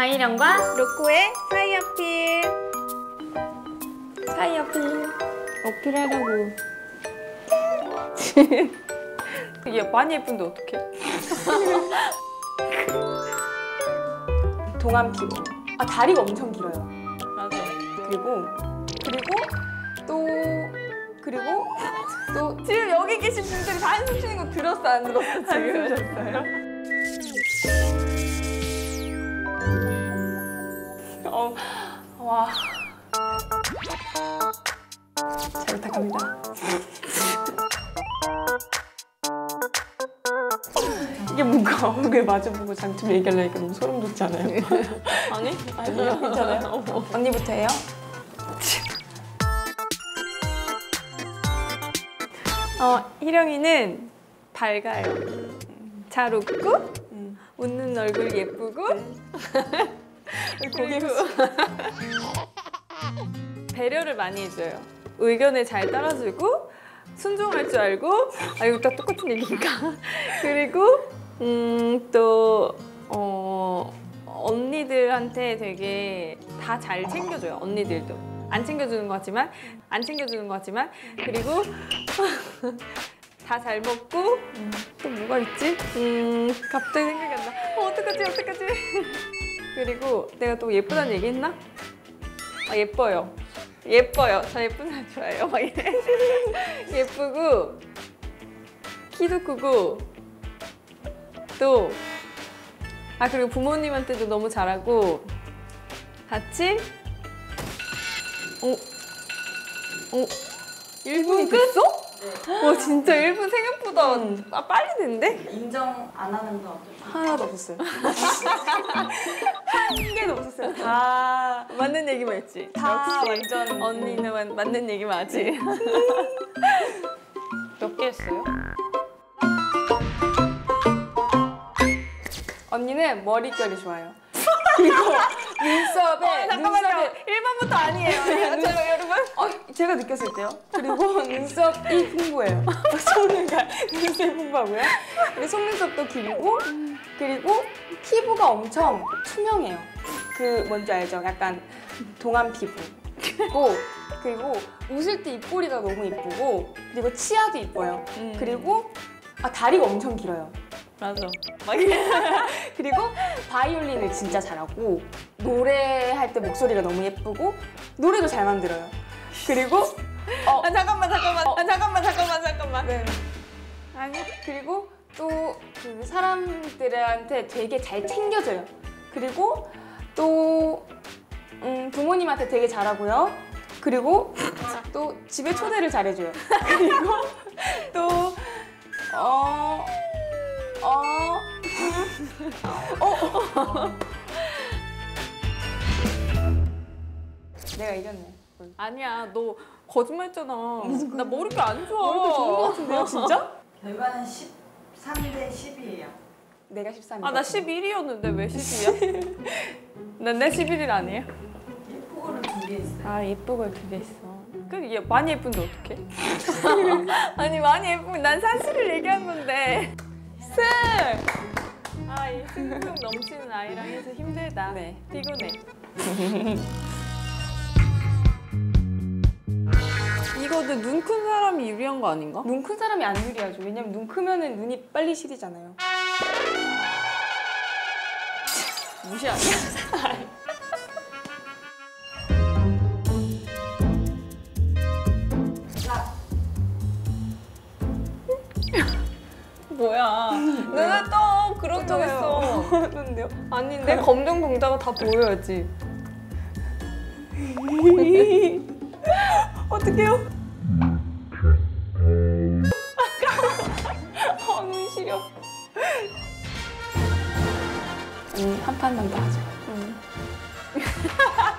자이령과 로코의 사이 어필. 사이 어필 어필하라고 얘 많이 예쁜데 어떡해? 동안 피부. 아 다리가 엄청 길어요. 맞아. 그리고 그리고 또 그리고 또 지금 여기 계신 분들이 다 한숨 쉬는 거 들었어 안 들었어 지금? 쉬셨어요? 어, 와. 잘 부탁합니다. 이게 뭔가 얼굴 마주보고 장점 얘기하려니까 너무 소름 돋지 않아요? 아니? 아니요, 괜찮아요. 언니부터 해요? 어, 희령이는 밝아요. 잘 웃고 음. 웃는 얼굴 예쁘고 그리고 배려를 많이 해줘요. 의견에 잘 따라주고 순종할 줄 알고 아 이거 다 똑같은 얘기니까 그리고 음또 어, 언니들한테 되게 다 잘 챙겨줘요. 언니들도 안 챙겨주는 것 같지만 안 챙겨주는 것 같지만 그리고 다 잘 먹고 또 뭐가 있지? 음 갑자기 생각이 안 나. 어, 어떡하지 어떡하지? 그리고 내가 또 예쁘다는 얘기 했나? 아 예뻐요. 예뻐요. 저 예쁜 사람 좋아해요. 막 이래. 예쁘고 키도 크고 또 아 그리고 부모님한테도 너무 잘하고 같이 어? 어? 1분 끝? 와 진짜 1분 생각보다 아, 빨리 됐는데? 인정 안 하는 거? 하나도 없었어요. 한 개도 없었어요. 다 맞는 얘기만 했지. 다 역시 완전- 언니는 맞- 맞는 얘기만 하지. 몇 개 했어요? 언니는 머릿결이 좋아요. 그리고 눈썹에 눈썹에 1번부터 아니에요. 제가 여러분. 어, 제가 느꼈을 때요. 그리고 눈썹이 풍부해요. 눈썹이 풍부하고요. 그리고 속눈썹도 길고 그리고 피부가 엄청 투명해요. 그 뭔지 알죠? 약간 동안 피부. 고 그리고 웃을 때 입꼬리가 너무 이쁘고 그리고 치아도 이뻐요. 음. 그리고 아 다리가 엄청 길어요. 맞아. 그리고 바이올린을 진짜 잘하고 노래할 때 목소리가 너무 예쁘고 노래도 잘 만들어요. 그리고 어, 아 잠깐만 잠깐만. 아 잠깐만 잠깐만 잠깐만. 네. 아니 그리고 또 그 사람들한테 되게 잘 챙겨줘요. 그리고 또 음, 부모님한테 되게 잘하고요. 그리고 또 집에 초대를 잘해줘요. 그리고 또 어. 어. 어. 내가 이겼네. 아니야 너 거짓말했잖아. 나 머리가 안 좋아. 머리가 좋은 것 같은데요, 진짜? 결과는 13대 10이에요. 내가 13. 아나 11이었는데 왜 10이야? 난내 11일 아니에요? 예쁘고를 두 개 있어요. 아 예쁘고 두개 있어. 그얘 많이 예쁜데 어떡해? 아니 많이 예쁘면 난 사실을 얘기한 건데. 쌤! 아이 승승 넘치는 아이랑 해서 힘들다. 네. 피곤해. 이거도 눈큰 사람이 유리한 거 아닌가? 눈 큰 사람이 안 유리하죠. 왜냐면 눈 크면은 눈이 빨리 시리잖아요. 무시 아니야? 뭐야? 눈을 떠 그렇다고 했어. 그런데요? 아닌데 검정 동자가 다 보여야지. 어떡해요? 시려. 언니 한 판만 더 하자.